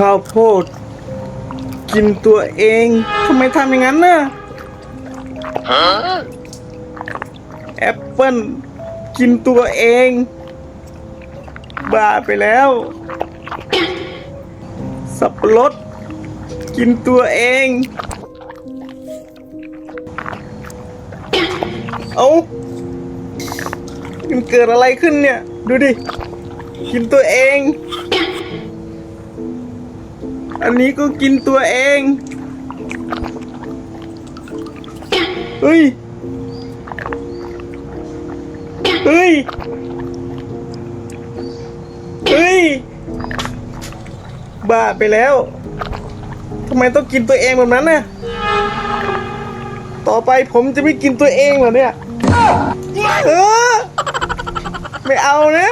ข้าวโพด กินตัวเองทำไมทำอย่างนั้นน่ะแอปเปิ้ลกินตัวเอง บ้าไปแล้ว สับปะรดกินตัวเอง เอามันเกิดอะไรขึ้นเนี่ย ดูดิ กินตัวเอง อันนี้ก็กินตัวเองเฮ้ยเฮ้ยเฮ้ย บ้าไปแล้ว ทำไมต้องกินตัวเองแบบนั้นน่ะ ต่อไปผมจะไม่กินตัวเองเหรอเนี่ย เออ ไม่เอานะ